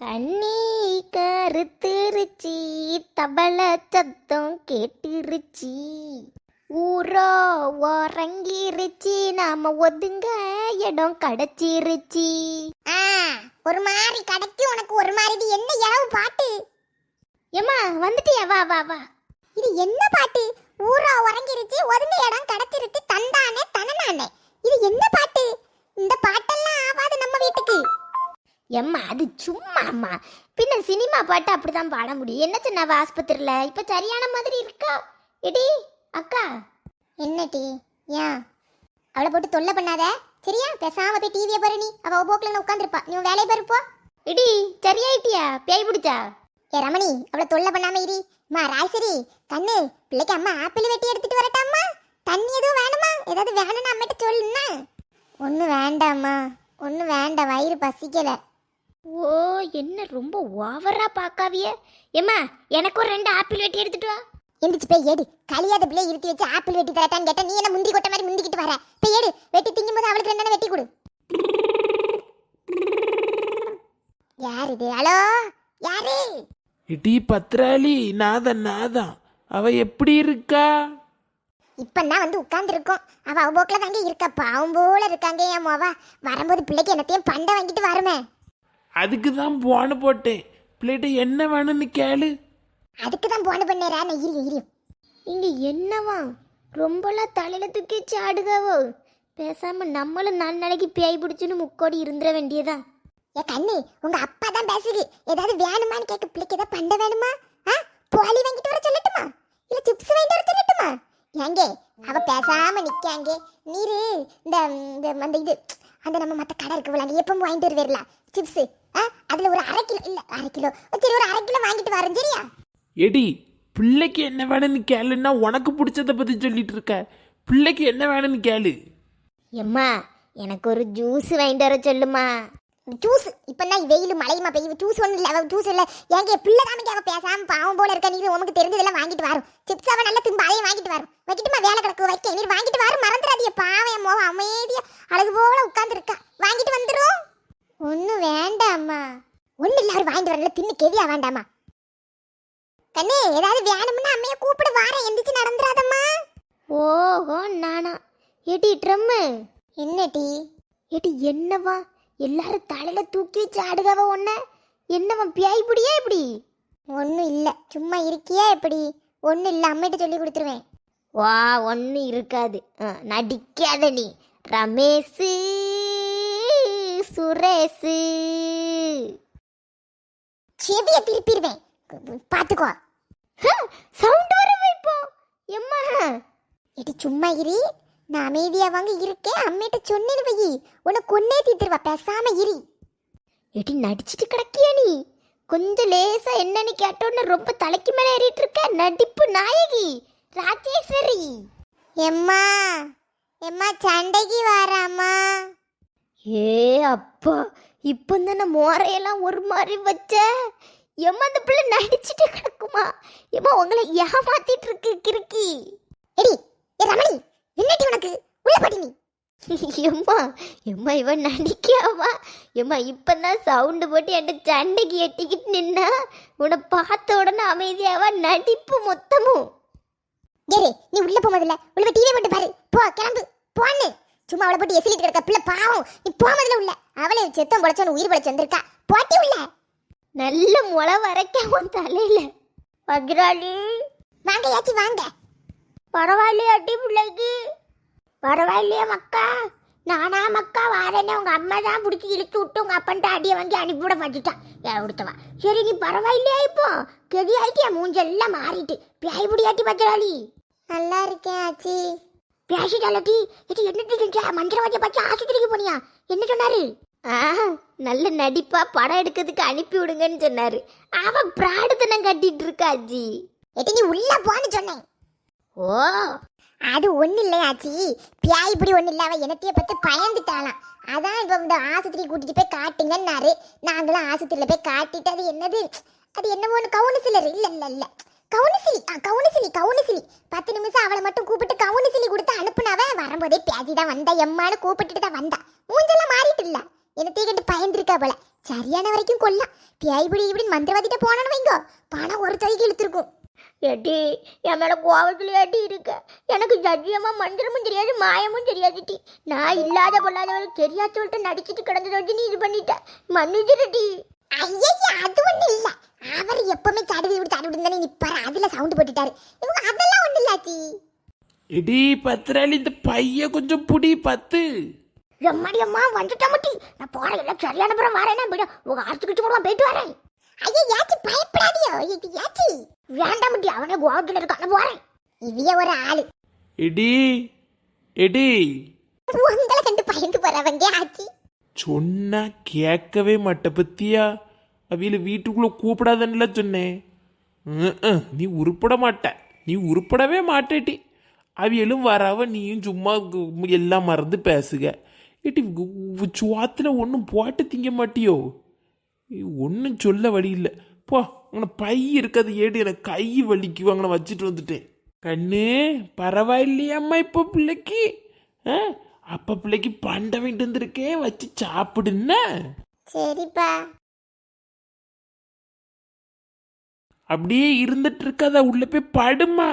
தண்ணி கருத்துருச்சி தபல சத்தம் கேட்டுருச்சி. ஊரோ உறங்கிருச்சு நாம ஒதுங்க இடம் கிடைச்சிருச்சு. ஆ ஒரு மாதிரி கடைக்கு உனக்கு ஒரு மாதிரி. இது என்ன இளவு பாட்டு? ஏமா வந்துட்டியா? வா வா வா. இது என்ன பாட்டு? ஊரா உறங்கிருச்சு ஒதுங்க இடம் கிடைச்சிருச்சு தந்தானே தனனானே. இது என்ன பாட்டு? எம்மா அது சும்மா அம்மா பின்ன சினிமா பாட்டு அப்படிதான் பாட முடியும். என்ன சொன்னாவ ஆஸ்பத்திரியில? இப்ப சரியான மாதிரி இருக்கா? எடி அக்கா. என்ன டீ ஏன்? அவளை போட்டு தொல்லை பண்ணாத. சரியா? பேசாம போய் டிவியை பாரு நீ. அவ போக்குல உட்காந்துருப்பா நீ வேலையை பாருப்போ எடி சரியாயிட்டியா? பேய் பிடிச்சா? ஏ ரமணி அவளை தொல்லை பண்ணாம இரி. மா ராய்சரி கண்ணு. பிள்ளைக்கு அம்மா ஆப்பிள் வெட்டி எடுத்துட்டு வரட்டாம்மா. தண்ணி எதுவும் வேணுமா? ஏதாவது வேணும்னு அம்மிட்ட சொல்லுன்னா ஒன்றும் வேண்டாம்மா. ஒன்றும் வேண்டாம். வயிறு பசிக்கல. ஓ என்ன ரொம்ப ஓவரா பாக்காவிய ஏம்மா எனக்கு ஒரு ரெண்டு ஆப்பிள் வெட்டி எடுத்துட்டு வா. எந்திரிச்சு போய் ஏடு கலியாத பிள்ளை இருத்தி வச்சு ஆப்பிள் வெட்டி தரட்டான்னு கேட்டா நீ என்ன முந்திரி கொட்ட மாதிரி முந்திக்கிட்டு வர? போய் ஏடு வெட்டி திங்கும் போது அவளுக்கு ரெண்டு வெட்டி கொடு. யார் இது? ஹலோ? யாரு? இடி பத்ராளி நாதான் நாதான் அவ எப்படி இருக்கா? இப்பந்தான் வந்து உட்கார்ந்துருக்கோம். அவ அவ போக்கில் தாங்க இருக்கா. பாவம் போல இருக்காங்க என் மோவா. வரும்போது பிள்ளைக்கு என்னத்தையும் பண்டை வாங்கிட்டு வருமே. அதுக்கு தான் போன போட்டேன். பிள்ளைகிட்ட என்ன வேணும்னு கேளு. அதுக்கு தான் போன பண்ணேரா நான் இரு இரு. இங்க என்னவா? ரொம்பலாம் தலையில தூக்கி சாடுகாவோ பேசாம நம்மளும் நாளைக்கு பேய் பிடிச்சுன்னு முக்கோடி இருந்துட வேண்டியதா? ஏ கண்ணு உங்க அப்பா தான் பேசுது. ஏதாவது வேணுமான்னு கேட்க பிள்ளைக்கு ஏதாவது பண்டை வேணுமா? ஆ? போலி வாங்கிட்டு வர சொல்லட்டுமா? இல்ல சிப்ஸ் வாங்கிட்டு வர சொல்லட்டுமா? ஏங்க அவ பேசாம நிக்காங்க. நீரு இந்த இந்த அந்த இது அந்த நம்ம மத்த கடை இருக்கு விளாண்டு எப்பவும் வாங்கிட்டு வருவீர்ல. சிப்ஸ் அதுல ஒரு அரை கிலோ இல்ல அரை கிலோ. சரி ஒரு அரை கிலோ வாங்கிட்டு வரேன் சரியா? எடி பிள்ளைக்கு என்ன வேணும்னு கேளுன்னா உனக்கு பிடிச்சத பத்தி சொல்லிட்டு இருக்க. பிள்ளைக்கு என்ன வேணும்னு கேளு. எம்மா எனக்கு ஒரு ஜூஸ் வாங்கிட்டு வர சொல்லுமா. ஜூஸ் இப்பதான் வெயில் மழையுமா பெய்யுது? ஜூஸ் ஒன்றும் இல்லை ஜூஸ் இல்லை. ஏங்க பிள்ளை அவ பேசாம பாவம் போல இருக்க? நீர் உனக்கு தெரிஞ்சதெல்லாம் வாங்கிட்டு வரும். சிப்ஸ் அவன் நல்லா திரும்ப அதையும் வாங்கிட்டு வரும். வைக்கட்டுமா வேலை கிடக்கு வைக்க. நீர் வாங்கிட்டு வரும். மறந்துடாதீங்க பாவம் மோவம் அமைதியா அழகு போல உட்கார்ந்து இருக்கா வாங்கிட்டு வந்துரும். ஒன்றும் வேண்டாம்மா. ஒன்றும் அவர் வாங்கிட்டு வரல தின்னு கெதியா வேண்டாமா கண்ணு ஏதாவது வேணும்னா அம்மைய கூப்பிட வாரேன். எந்திரிச்சு நடந்துராதம்மா ஓஹோ நானா. ஏடி ட்ரம்மு. என்ன டீ? ஏடி என்னவா? எல்லாரும் தலையில தூக்கி வச்சு ஆடுகாவ ஒன்ன என்னவா பேய் பிடியா இப்படி? ஒன்றும் இல்லை. சும்மா இருக்கியா எப்படி ஒன்றும் இல்லை அம்மிட்ட சொல்லி கொடுத்துருவேன். வா ஒன்றும் இருக்காது. நடிக்காத நீ. ரமேஷு. சுரேஷு செவிய திருப்பிடுவேன். பாத்துக்கோ. சவுண்ட் வர வைப்போ எம்மா? எடி சும்மா இரு. நான் அமைதியா வாங்க இருக்கேன். அம்மிட்ட சொன்னேன்னு வை. உன்னை கொன்னே தீத்துருவா பேசாம இரு. எடி நடிச்சிட்டு கிடக்கியா நீ? கொஞ்சம் லேசா என்னன்னு கேட்டோன்னு ரொம்ப தலைக்கு மேலே ஏறிட்டு இருக்க. நடிப்பு நாயகி. ராஜேஸ்வரி. எம்மா எம்மா சண்டைக்கு வாராம்மா. ஏ அப்பா இப்போ தானே மோரையெல்லாம் ஒரு மாதிரி வச்ச. எம்மா அந்த பிள்ளை நடிச்சிட்டு கிடக்குமா? எம்மா உங்களை ஏமாத்திட்டு இருக்கு கிறுக்கி. எடி ஏ ரமணி என்னடி உனக்கு? உள்ள பாட்டி நீ. எம்மா எம்மா இவன் நடிக்காமா எம்மா இப்போதான் சவுண்டு போட்டு என்கிட்ட சண்டைக்கு எட்டிக்கிட்டு நின்னா. உன்னை பார்த்த உடனே அமைதியாவா நடிப்பு மொத்தமும். டேரே நீ உள்ள போ உள்ள போய் டிவி போட்டு பாரு. போ கிளம்பு. போன்னு சும்மா அவளை போட்டு எசிலிட்டு கிடக்க பிள்ளை பாவம். நீ போ முதல்ல உள்ள. அவளே செத்தம் பொழைச்சவன் உயிர் பொழைச்சு வந்திருக்கா. போட்டி உள்ள. நல்ல முளை வரைக்கும் தலையில. வக்ராளி. வாங்க ஏச்சி வாங்க. பரவாயில்லையா அடி பிள்ளைக்கு? பரவாயில்லையா மக்கா? நானா மக்கா வாரேனே. உங்க அம்மா தான் பிடிச்சி இழுத்து விட்டு உங்க அப்பன்ட்ட அடியை வாங்கி அனுப்பிவிட மாட்டிட்டான் ஏன் கொடுத்தவா சரி நீ பரவாயில்லையா இப்போ? கெதி ஆயிட்டியா மூஞ்செல்லாம் மாறிட்டு. பியாய் பிடியாட்டி பத்திராளி நல்லா இருக்கேன் ஆச்சி. பேசிட்டாலட்டி இது என்ன செஞ்சா? மந்திரவாதிய பார்த்து ஆஸ்பத்திரிக்கு போனியா? என்ன சொன்னாரு? நல்ல நடிப்பா படம் எடுக்கிறதுக்கு அனுப்பி விடுங்கன்னு சொன்னாரு. அவன் பிராடுத்தனம் கட்டிட்டு இருக்கா அஜி. எட்டி நீ உள்ள போன்னு சொன்னேன். ஓ. அது ஒண்ணு இல்லையாச்சி பியாய் இப்படி ஒண்ணு இல்ல அவ என்னத்தைய பத்தி பயந்துட்டாளாம். அதான் இப்ப இந்த ஆஸ்பத்திரி கூட்டிட்டு போய் காட்டுங்கன்னாரு. நாங்களும் ஆஸ்பத்திரியில போய் காட்டிட்டு அது என்னது? அது என்னமோ கவுன்சிலர் இல்ல இல்ல இல்ல. கவுன்சிலி ஆ கவுன்சிலி கவுன்சிலி. பத்து நிமிஷம் அவளை மட்டும் கூப்பிட்டு கவுன்சிலி கொடுத்து அனுப்புனாவே வரும்போதே பேசி தான் வந்தா எம்மான்னு கூப்பிட்டுட்டு தான் வந்தா. மூஞ்செல்லாம் மாறிட்டு இல்ல. என்னத்தையும் கண்டு பயந்துருக்கா போல. சரியான வரைக்கும் கொல்லாம். பேய்படி இப்படி மந்திரவாதிட்ட போனோன்னு வைங்கோ. பணம் ஒரு தைக்கு இழுத்துருக்கும். எட்டி என் மேலே கோவத்துல ஏட்டி இருக்க? எனக்கு ஜட்ஜியமா மந்திரமும் தெரியாது மாயமும் தெரியாது டி. நான் இல்லாத பொல்லாதவளுக்கு தெரியாத சொல்லிட்டு நடிச்சிட்டு கிடந்தத வச்சு நீ இது பண்ணிட்ட. மன்னிச்சிருட்டி ஐயா அது ஒண்ணு இல்ல. அவர் எப்பவுமே தடவி விடு தடவி விடுந்தானே நிப்பாரு. அதுல சவுண்ட் போட்டுட்டாரு. இவங்க அதெல்லாம் ஒண்ணு இல்லாச்சி எடி பத்திராளி இந்த பைய கொஞ்சம் புடி பத்து. எம்மாடி அம்மா வந்துட்டா முட்டி. நான் போறேன் எல்லாம் சரியான புறம் வரேன்னா போய்டா. உங்க ஆர்த்துக்கிட்டு கூட போயிட்டு வரேன். ஐயா யாச்சி பயப்படாதியோ. இது யாச்சி வேண்டாம் முட்டி அவனே கோவத்துல இருக்கான. போறேன். இவிய ஒரு ஆளு. எடி எடி உங்களை கண்டு பயந்து போறவங்க ஆச்சி. சொன்னா கேட்கவே மாட்ட பத்தியா? அவியில வீட்டுக்குள்ள கூப்பிடாதன்னுல சொன்னேன் நீ உருப்பட மாட்ட. நீ உருப்படவே மாட்டேட்டி அவியலும் வரவ நீயும் சும்மா எல்லாம் மறந்து பேசுக. ஏட்டி சுவாத்தில் ஒன்றும் போட்டு திங்க மாட்டியோ? ஒன்றும் சொல்ல வழி இல்லை போ உன பை இருக்காது ஏடு எனக்கு கை வலிக்கு அங்கே வச்சுட்டு வந்துட்டேன். கண்ணு பரவாயில்லையாம்மா இப்போ பிள்ளைக்கு? ஆ? அப்பா பிள்ளைக்கு பண்டை வாங்கிட்டு வந்திருக்கேன் வச்சு சாப்பிடுன்னா? சரிப்பா. அப்படியே இருந்துட்டு இருக்காத உள்ள போய் படுமா?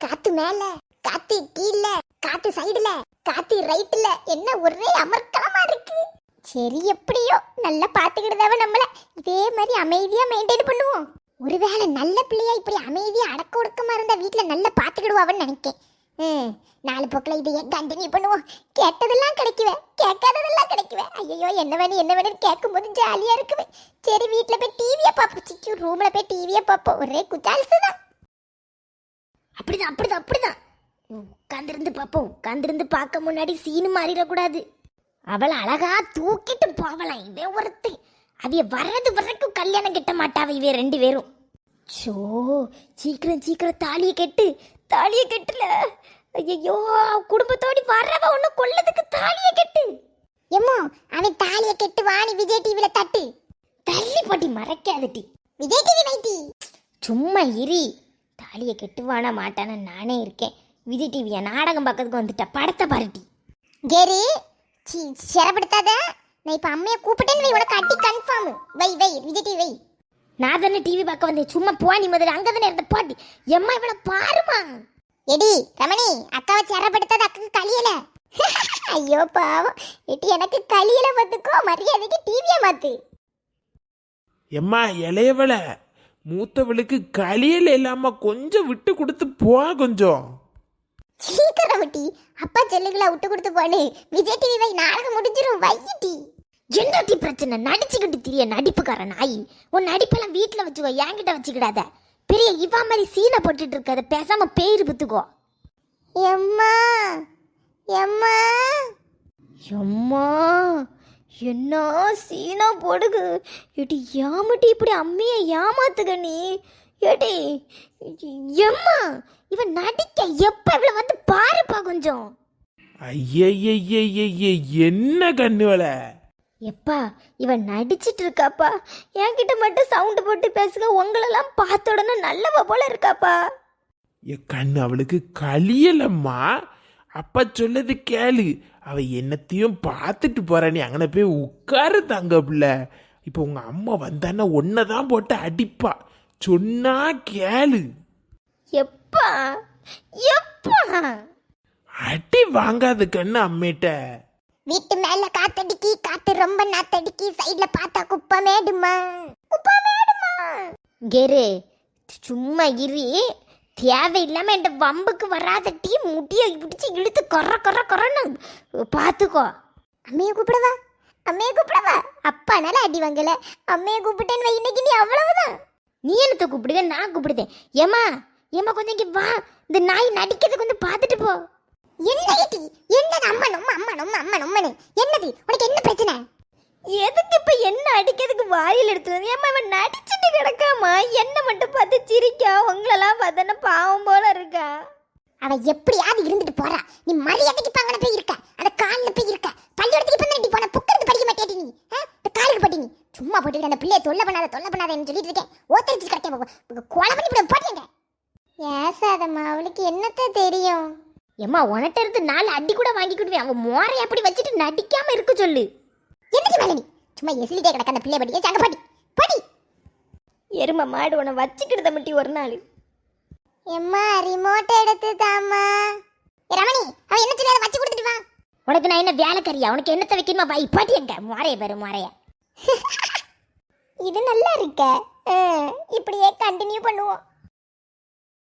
காத்து மேல காத்து கீழ காத்து சைடுல காத்து ரைட்ல என்ன ஒரே அமர்க்கலமா இருக்கு. சரி எப்படியோ நல்லா பாத்துக்கிட்டதாவ நம்மள. இதே மாதிரி அமைதியா மெயின்டைன் பண்ணுவோம். ஒருவேளை நல்ல பிள்ளையா இப்படி அமைதியா அடக்க ஒடுக்கமா இருந்தா வீட்டுல நல்லா பாத்துக்கிடுவாவன்னு நினைக்கேன். ம், நாலு போக்கில் இதையே கண்டினியூ பண்ணுவோம். கேட்டதெல்லாம் கிடைக்குவேன் கேட்காததெல்லாம் கிடைக்குவேன் ஐயோ என்ன வேணும் என்ன வேணும்னு கேட்கும்போது ஜாலியாக இருக்குவேன் சரி வீட்டில் போய் டிவியை பார்ப்போம் சிச்சு ரூமில் போய் டிவியை பார்ப்போம் ஒரே குச்சால்சு தான். அப்படிதான் அப்படிதான் அப்படிதான். உட்காந்துருந்து பார்ப்போம் உட்காந்துருந்து பார்க்க முன்னாடி சீனு மாறிடக்கூடாது. அவளை அழகா தூக்கிட்டு போகலாம் இவன் ஒருத்தி அவைய வர்றது வரைக்கும் கல்யாணம் கிட்ட மாட்டாவ இவ ரெண்டு பேரும். சோ சீக்கிரம் சீக்கிரம் தாலியை கெட்டு தாலியை கெட்டுல. ஐயோ குடும்பத்தோடி வர்றவ ஒண்ணு கொல்லதுக்கு தாலியை கெட்டு. எம்மோ அவன் தாலியை கெட்டு வாணி விஜய் டிவில தட்டு. தள்ளி போட்டி மறைக்காதட்டி விஜய் டிவி வைத்தி. சும்மா இரி. தாலியை கெட்டுவானா மாட்டானா நானே இருக்கேன். விஜய் டிவியா நாடகம் பார்க்கறதுக்கு வந்துட்டா படத்தை பாருட்டி கேரி சி சிரப்படுத்தாத நான் இப்ப அம்மைய கூப்பிட்டேன்னு வை உனக்கு அடி கன்ஃபார்ம் வை வை விஜய் டிவி வை. நான் தானே டிவி பார்க்க வந்தேன். சும்மா போனி முதல்ல அங்கே தானே இருந்த பாட்டி எம்மா இவளை பாருமா. எடி ரமணி அக்காவை சிரப்படுத்தாத அக்காக்கு கலியல ஐயோ பாவம். எட்டி எனக்கு கலியல வந்துக்கோ மரியாதைக்கு டிவியை மாத்து. எம்மா இளையவள மூத்தவளுக்கு கலியல் இல்லாம கொஞ்சம் விட்டு கொடுத்து போ கொஞ்சம். சீக்கிரம் விட்டி. அப்பா செல்லுகளை விட்டு கொடுத்து போனு விஜய் டிவி வை நாடகம் முடிஞ்சிரும் வையிட்டி என்னடி பிரச்சனை? நடிச்சுக்கிட்டு திரிய நடிப்புக்கார நாய் உன் நடிப்பெல்லாம் வீட்டில் வச்சுக்கோ என்கிட்ட வச்சுக்கிடாத. பெரிய இவா மாதிரி சீனை போட்டுட்டு இருக்காத. பேசாம பேரு புத்துக்கோ. எம்மா எம்மா. எம்மா என்ன சீனா போடுகு ஏடி ஏமாட்டி இப்படி அம்மையை ஏமாத்துக நீ? ஏடி எம்மா இவன் நடிக்க எப்ப இவளை வந்து பாருப்பா கொஞ்சம். ஐயய்யய்யய்ய என்ன கண்ணுவல எப்பா இவன் நடிச்சிட்டு இருக்காப்பா என்கிட்ட மட்டும் சவுண்டு போட்டு பேசுக உங்களெல்லாம் பார்த்த உடனே நல்லவ போல இருக்காப்பா. என் கண்ணு அவளுக்கு கலியலம்மா அப்பா சொல்லது கேளு. அவ என்னத்தையும் பார்த்துட்டு போறா. நீ அங்கன போய் உட்காரு தங்க பிள்ளை இப்போ உங்க அம்மா வந்தான்னா ஒன்னதான் போட்டு அடிப்பா. சொன்னா கேளு. எப்பா எப்பா. அடி வாங்காத கண்ணு அம்மேட்ட. வீட்டு மேல காத்தடிக்கி காத்து ரொம்ப நாத்தடிக்கி சைடுல பார்த்தா குப்பமேடுமா? குப்பமேடுமா? கெரு சும்மா இரு. தேவையில்லாம என் வம்புக்கு வராத டீ முடிய பிடிச்சி இழுத்து கொற கொற கொறன்னு பார்த்துக்கோ. அம்மைய கூப்பிடவா? அம்மைய கூப்பிடவா? அப்பானால அடி வாங்கல. அம்மைய கூப்பிட்டேன்னு வை, இன்னைக்கு நீ அவ்வளவுதான். நீ என்னத்தை கூப்பிடுவேன் நான் கூப்பிடுதேன். ஏமா ஏமா கொஞ்சம் இங்கே வா. இந்த நாய் நடிக்கிறது கொஞ்சம் பா என்ன ஏட்டி என்னது அம்மனும் அம்மனும் அம்மனும் என்னது உனக்கு என்ன பிரச்சனை? எதுக்கு இப்ப என்ன அடிக்கிறதுக்கு வாயில் எடுத்து வந்து ஏமா இவன் நடிச்சிட்டு கிடக்காமா? என்ன மட்டும் பார்த்து சிரிக்கா? உங்களெல்லாம் பார்த்தா பாவம் போல இருக்கா? அவ எப்படியாவது இருந்துட்டு போறா. நீ மரியாதைக்கு பங்கன போய் இருக்க. அந்த கால்ல போய் இருக்க. பள்ளியோடத்துக்கு இப்ப நீ போன புக்கறது படிக்க மாட்டேடி நீ? இந்த காலுக்கு பட்டி நீ. சும்மா போட்டுக்கிட்டு அந்த பிள்ளைய தொல்லை பண்ணாத தொல்லை பண்ணாதன்னு சொல்லிட்டு இருக்கேன். ஓத்தரிச்சு கிடக்கேன் கொலை பண்ணி இப்படி போட்டீங்க ஏசாதம்மா அவளுக்கு என்னத்த தெரியும்? ஏமா உனட்ட இருந்து நாலு அடி கூட வாங்கிக்கிடுவேன். அவன் மோரை அப்படி வச்சுட்டு நடிக்காம இருக்க சொல்லு. எந்திரிச்சு மேல நீ? சும்மா எசிலிட்டே கிடக்க அந்த பிள்ளை படி சங்க பாட்டி பாட்டி எருமை மாடு உன்னை வச்சுக்கிட்டு மட்டி ஒரு நாள். எம்மா ரிமோட் எடுத்து தாம்மா ஏ ரமணி அவன் என்ன சொல்லி வச்சு கொடுத்துட்டு வா. உனக்கு நான் என்ன வேலைக்கறியா உனக்கு என்னத்தை வைக்கணுமா? பை பாட்டி எங்க? முறைய பேரு முறைய இது நல்லா இருக்க. இப்படியே கண்டினியூ பண்ணுவோம்.